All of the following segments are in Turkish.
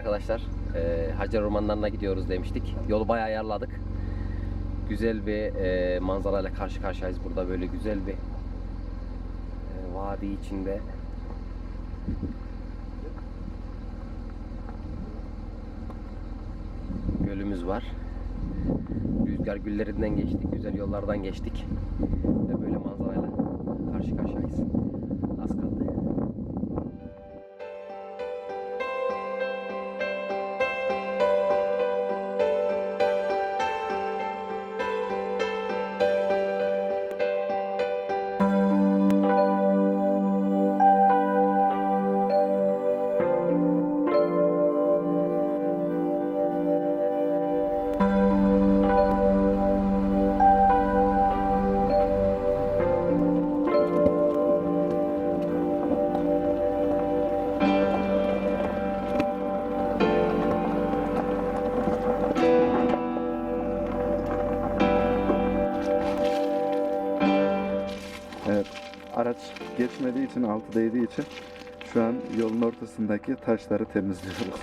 Arkadaşlar, e, Hacer Ormanlarına gidiyoruz demiştik. Yolu bayağı ayarladık. Güzel bir e, manzarayla karşı karşıyayız. Burada böyle güzel bir e, vadi içinde. Gölümüz var. Rüzgar güllerinden geçtik, güzel yollardan geçtik. Ve böyle manzarayla karşı karşıyayız. Geçmediği için, altı değdiği için şu an yolun ortasındaki taşları temizliyoruz.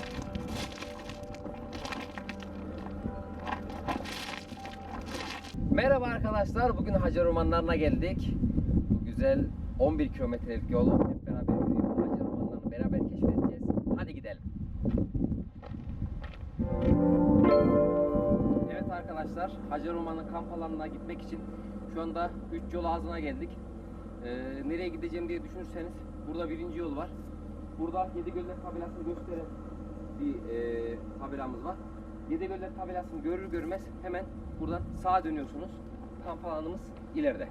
Merhaba arkadaşlar. Bugün Hacer Ormanlarına geldik. Bu güzel 11 kilometrelik yolu hep beraber Hacer Ormanlarını beraber keşfedeceğiz. Hadi gidelim. Evet arkadaşlar, Hacer Ormanı kamp alanına gitmek için şu anda 3 yol ağzına geldik. Ee, nereye gideceğim diye düşünürseniz burada birinci yol var. Burada Yedigöller tabelasını gösteren bir e, tabelamız var. Yedigöller tabelasını görür görmez hemen buradan sağa dönüyorsunuz. Kamp alanımız ileride.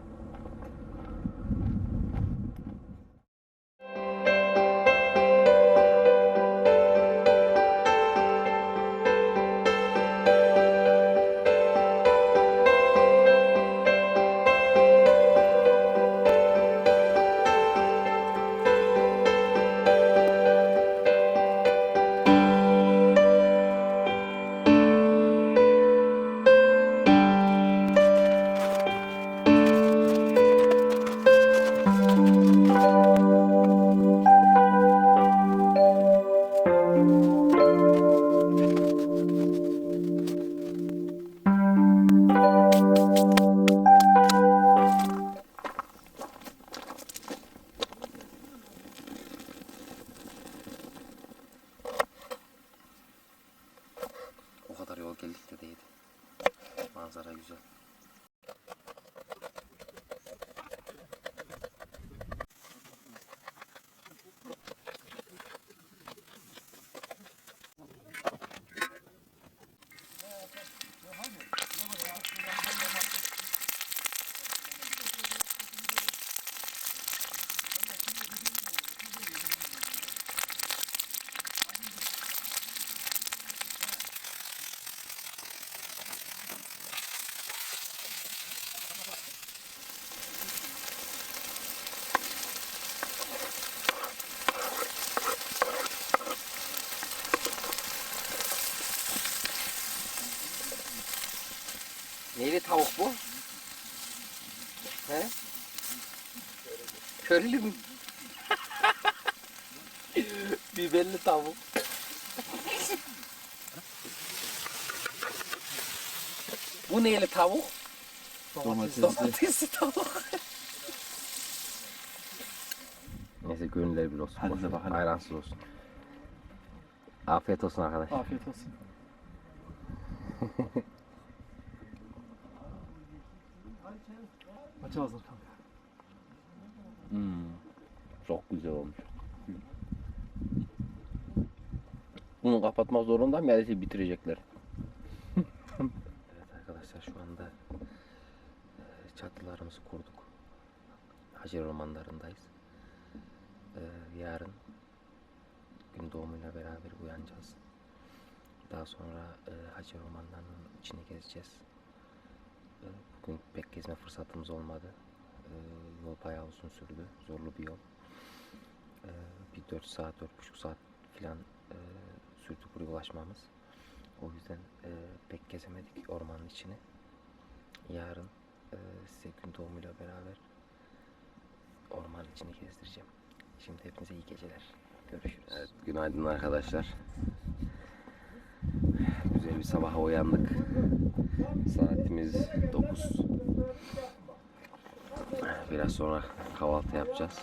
Neyli tavuk bu? He? Körlü mü? Biberli tavuk. bu neyli tavuk? Domatesli. Domatesli tavuk. Neyse gönüller bir olsun. Hadi boş ver. bakalım. Ayransız olsun. Afiyet olsun arkadaşlar. Afiyet olsun. Aç ağzını kanka. Hmm, Çok güzel olmuş. Bunu kapatmak zorunda mı? Neredeyse bitirecekler. evet arkadaşlar şu anda e, çatılarımızı kurduk. Hacer ormanlarındayız. E, Yarın gün doğumuyla beraber uyanacağız. Daha sonra e, Hacer ormanlarının içini gezeceğiz. Bugün pek gezme fırsatımız olmadı. E, Yol bayağı uzun sürdü. Zorlu bir yol. E, Bir 4 saat, 4,5 saat falan e, sürdü buraya ulaşmamız. O yüzden e, pek gezemedik ormanın içini. Yarın e, size gün doğumuyla beraber ormanın içini gezdireceğim. Şimdi hepinize iyi geceler. Görüşürüz. Evet, günaydın arkadaşlar. Güzel bir sabaha uyandık. Saatimiz 9. Biraz sonra kahvaltı yapacağız.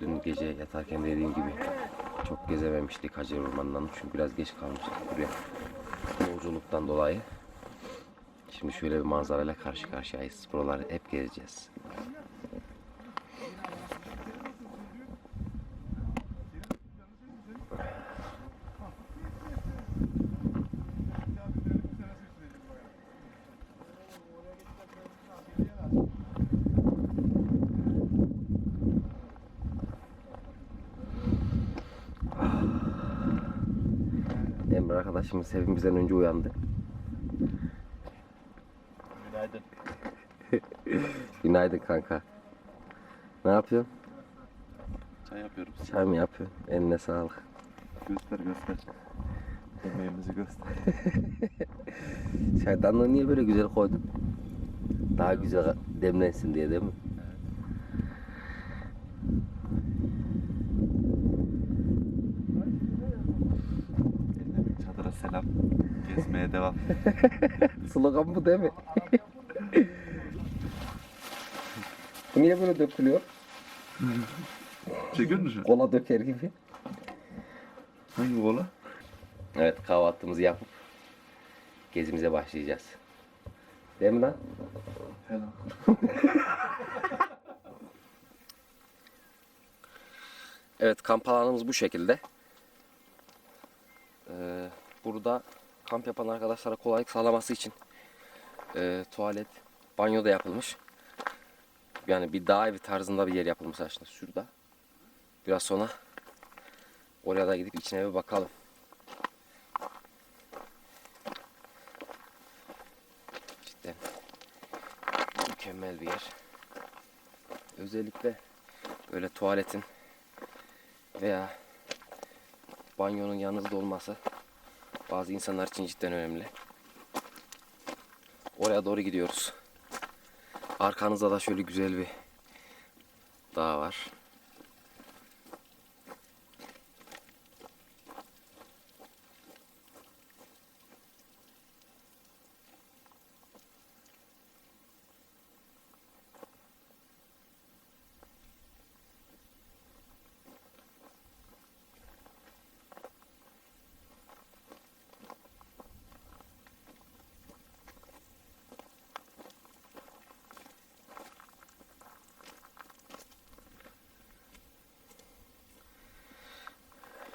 Dün gece yatarken dediğim gibi çok gezememiştik Hacer Ormanı'ndan çünkü biraz geç kalmıştık buraya. Yolculuktan dolayı. Şimdi şöyle bir manzarayla karşı karşıyayız. Buraları hep gezeceğiz. Emre arkadaşımız hepimizden önce uyandı. Günaydın. Günaydın kanka. Ne yapıyorsun? Çay yapıyorum. Çay mı yapıyorsun? Eline sağlık. Göster göster. Yemeğimizi göster. Çaydanlığı niye böyle güzel koydun? Daha güzel demlensin diye değil mi? Selam. Gezmeye devam. Slogan bu değil mi? bu niye böyle dökülüyor? Çekiyor musun? Kola döker gibi. Hangi kola? Evet kahvaltımızı yapıp gezimize başlayacağız. Değil mi lan? Evet kamp alanımız bu şekilde. Ee, burada kamp yapan arkadaşlara kolaylık sağlaması için e, tuvalet, banyo da yapılmış. Yani bir dağ evi tarzında bir yer yapılmış aslında şurada. Biraz sonra oraya da gidip içine bir bakalım. Cidden mükemmel bir yer. Özellikle böyle tuvaletin veya banyonun yanınızda olması bazı insanlar için cidden önemli. Oraya doğru gidiyoruz. Arkanızda da şöyle güzel bir dağ var.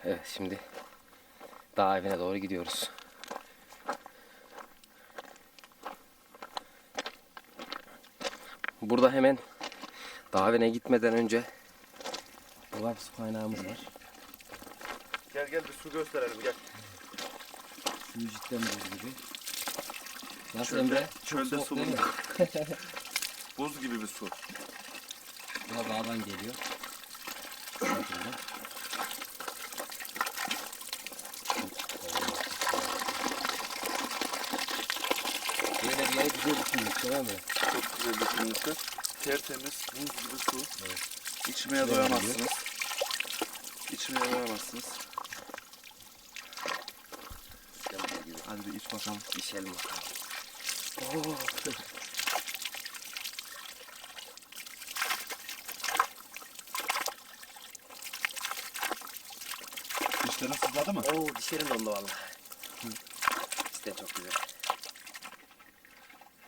Evet şimdi dağ evine doğru gidiyoruz. Burada hemen dağ evine gitmeden önce bir su kaynağımız var. Gel gel bir su gösterelim gel. Suyu cidden buz gibi. Nasıl Çölde, Emre? çölde su mi? Buz gibi bir su. Bu da dağdan geliyor. Bu şekilde. Böyle bir yere değil mi? Çok güzel düşünmüşler. Tertemiz, buz gibi su. İçmeye Güzel doyamazsınız. İçmeye doyamazsınız. Gibi. Hadi bir iç bakalım. İçelim bakalım. Dişlerin sızladı mı? Oo dişlerim dondu valla. İşte çok güzel.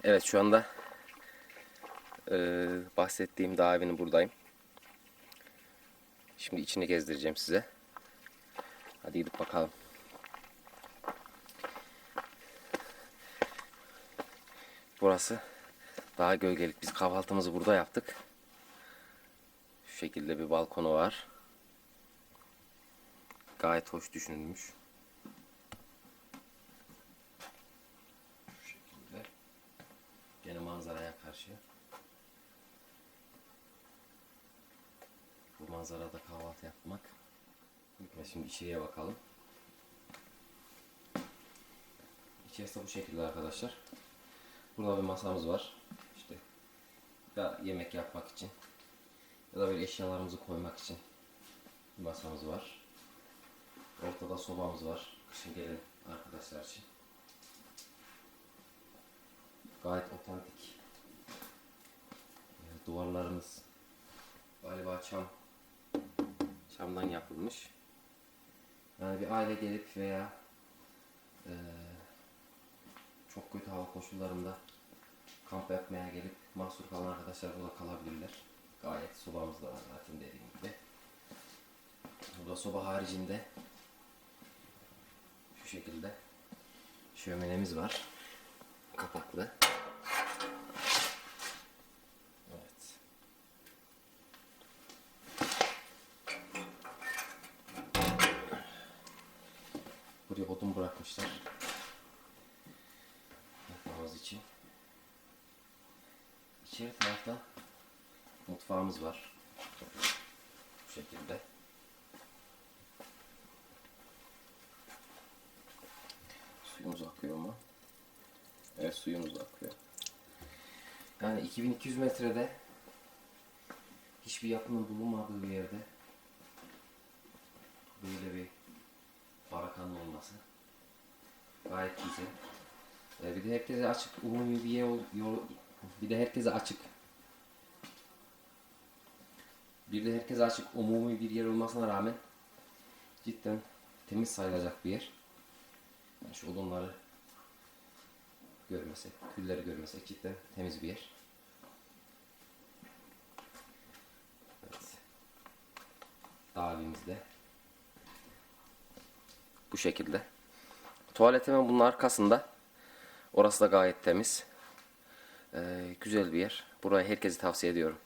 Evet şu anda eee, bahsettiğim dağ evinin buradayım. Şimdi içini gezdireceğim size. Hadi gidip bakalım. Burası daha gölgelik. Biz kahvaltımızı burada yaptık. Şu şekilde bir balkonu var. Gayet hoş düşünülmüş. Şu şekilde. Gene manzaraya karşı. Bu manzarada kahvaltı yapmak. Ve şimdi içeriye bakalım. İçerisi bu şekilde arkadaşlar. Burada bir masamız var. İşte ya yemek yapmak için ya da böyle eşyalarımızı koymak için bir masamız var. Ortada sobamız var. kışın gelen arkadaşlar için. Gayet otantik. Duvarlarımız galiba çam çamdan yapılmış. Yani bir aile gelip veya eee, çok kötü hava koşullarında kamp yapmaya gelip mahsur kalan arkadaşlar burada kalabilirler. Gayet sobamız da var zaten dediğim gibi. Burada soba haricinde şu şekilde şöminemiz var. Kapaklı. Evet. Buraya odun bırakmışlar. Yakmamız için. İçeri tarafta mutfağımız var. Bu şekilde. Suyumuz akıyor mu? Evet suyumuz akıyor. Yani 2200 metrede hiçbir yapının bulunmadığı bir yerde böyle bir olması gayet güzel. Ee, bir de herkese açık umumi bir yol, yol bir de herkese açık bir de herkese açık umumi bir yer olmasına rağmen cidden temiz sayılacak bir yer. Yani şu odunları görmesek, külleri görmesek cidden temiz bir yer. Evet. Davimizde bu şekilde. Tuvalet hemen bunun arkasında. Orası da gayet temiz. Ee, güzel bir yer. Burayı herkese tavsiye ediyorum.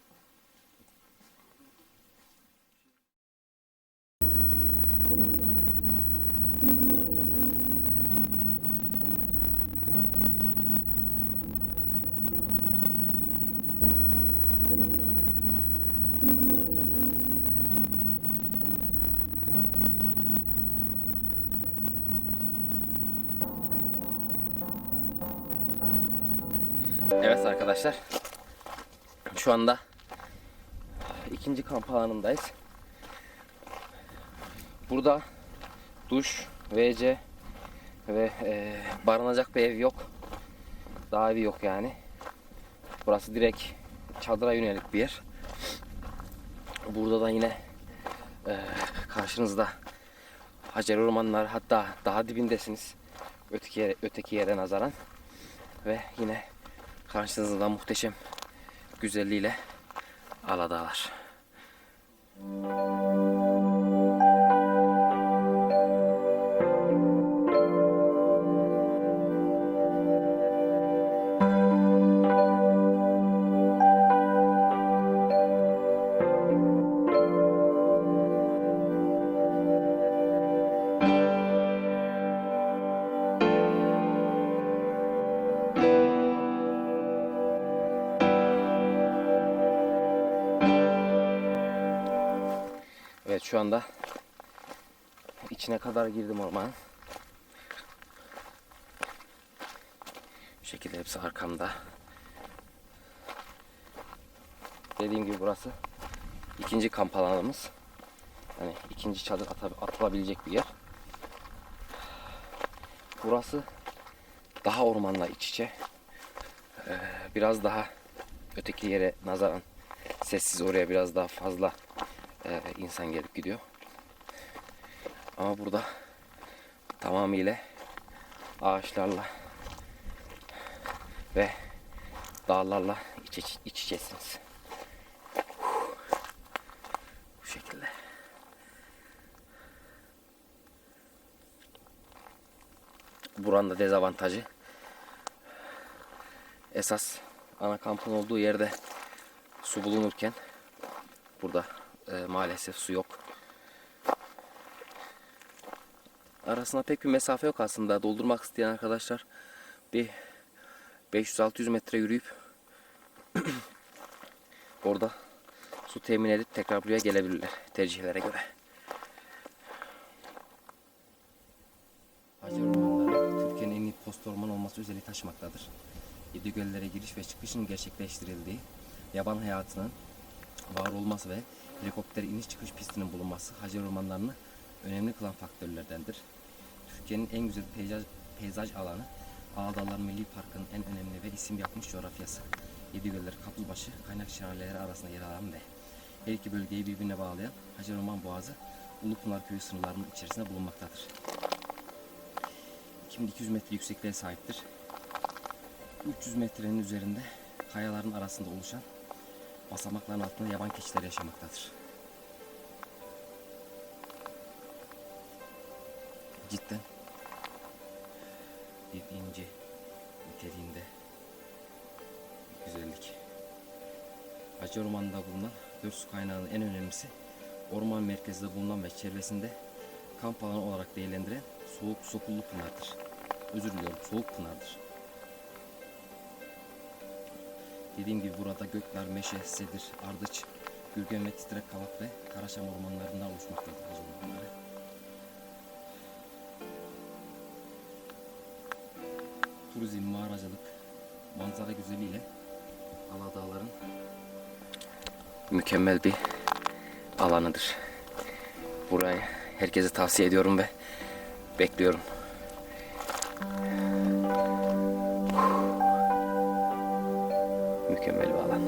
Evet arkadaşlar. Şu anda ikinci kamp alanındayız. Burada duş, WC ve e, barınacak bir ev yok. Daha evi yok yani. Burası direkt çadıra yönelik bir yer. Burada da yine e, karşınızda Hacer Ormanlar hatta daha dibindesiniz. Öteki yere, öteki yere nazaran. Ve yine karşınızda muhteşem güzelliğiyle Aladağlar. Evet şu anda içine kadar girdim ormanın. Bu şekilde hepsi arkamda. Dediğim gibi burası ikinci kamp alanımız. Hani ikinci çadır atılabilecek bir yer. Burası daha ormanla iç içe. Ee, biraz daha öteki yere nazaran sessiz oraya biraz daha fazla e, insan gelip gidiyor. Ama burada tamamıyla ağaçlarla ve dağlarla iç, iç, iç içesiniz. Bu şekilde. Buranın da dezavantajı esas ana kampın olduğu yerde su bulunurken burada e, maalesef su yok. Arasında pek bir mesafe yok aslında. Doldurmak isteyen arkadaşlar bir 500-600 metre yürüyüp orada su temin edip tekrar buraya gelebilirler tercihlere göre. Hacer Ormanları Türkiye'nin en iyi post orman olması özelliği taşımaktadır. Yedi göllere giriş ve çıkışın gerçekleştirildiği, yaban hayatının var olması ve helikopter iniş çıkış pistinin bulunması Hacer Ormanları'nı önemli kılan faktörlerdendir. Türkiye'nin en güzel peyzaj, peyzaj alanı. Ağdağlar Milli Parkı'nın en önemli ve isim yapmış coğrafyası. Yedigöller, Kaplıbaşı, kaynak şelaleleri arasında yer alan ve her iki bölgeyi birbirine bağlayan Hacı Roman Boğazı Ulupınar Köyü sınırlarının içerisinde bulunmaktadır. 2200 metre yüksekliğe sahiptir. 300 metrenin üzerinde kayaların arasında oluşan basamakların altında yaban keçiler yaşamaktadır. Cidden bir inci niteliğinde bir güzellik. Acı Ormanı'nda bulunan dört su kaynağının en önemlisi orman merkezinde bulunan ve çevresinde kamp alanı olarak değerlendiren Soğuk Sokullu Pınar'dır. Özür diliyorum, Soğuk Pınar'dır. Dediğim gibi burada gökler, meşe, sedir, ardıç, gürgen ve titrek kavak ve karaşam ormanlarından oluşmaktadır Acı Ormanları. Turizm, mağaracılık, manzara güzelliğiyle Aladağların mükemmel bir alanıdır. Burayı herkese tavsiye ediyorum ve bekliyorum. Mükemmel bir.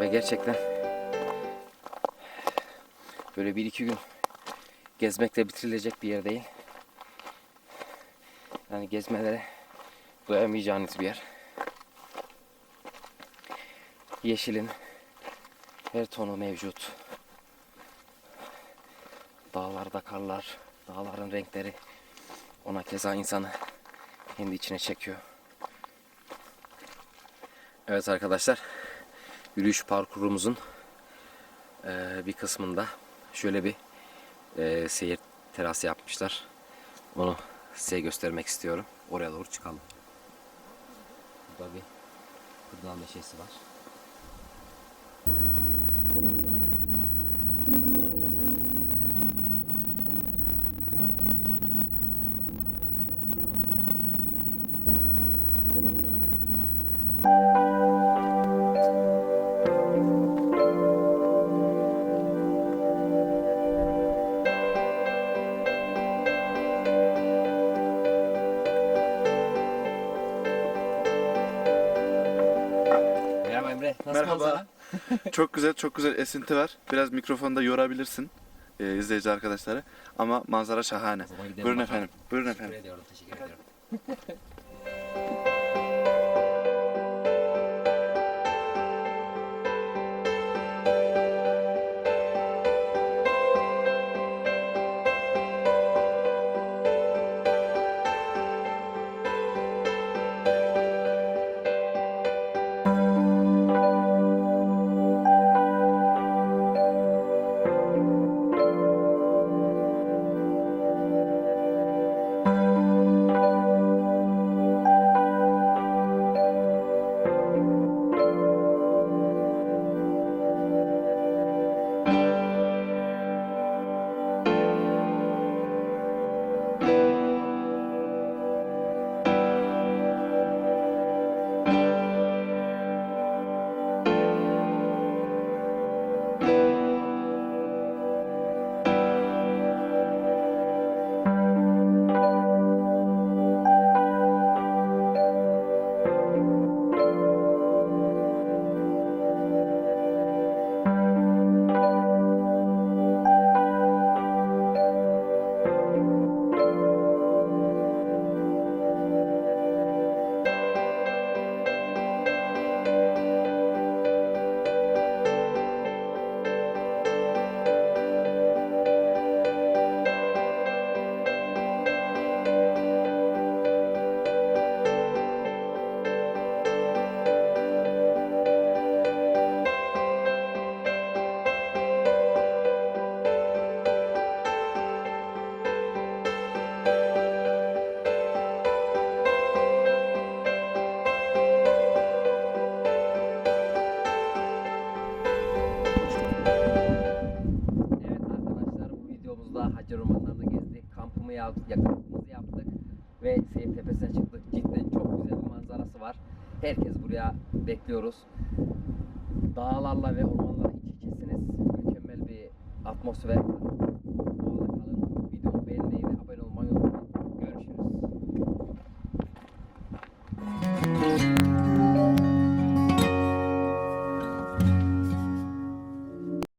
Ve gerçekten böyle bir iki gün gezmekle bitirilecek bir yer değil. Yani gezmelere doyamayacağınız bir yer. Yeşilin her tonu mevcut. Dağlarda karlar, dağların renkleri ona keza insanı kendi içine çekiyor. Evet arkadaşlar, yürüyüş parkurumuzun eee, bir kısmında şöyle bir eee, seyir terası yapmışlar. Onu size göstermek istiyorum. Oraya doğru çıkalım. Burada bir kırdal meşesi var. Merhaba Emre. Nasıl Merhaba. Çok güzel, çok güzel esinti var. Biraz mikrofonda yorabilirsin e, izleyici arkadaşları. Ama manzara şahane. Buyurun bakalım. efendim. Buyurun Teşekkür efendim. ediyorum. Teşekkür ediyorum. yakımımızı yaptık ve Seyir Tepesi'ne çıktık. Cidden çok güzel bir manzarası var. Herkes buraya bekliyoruz. Dağlarla ve ormanlarla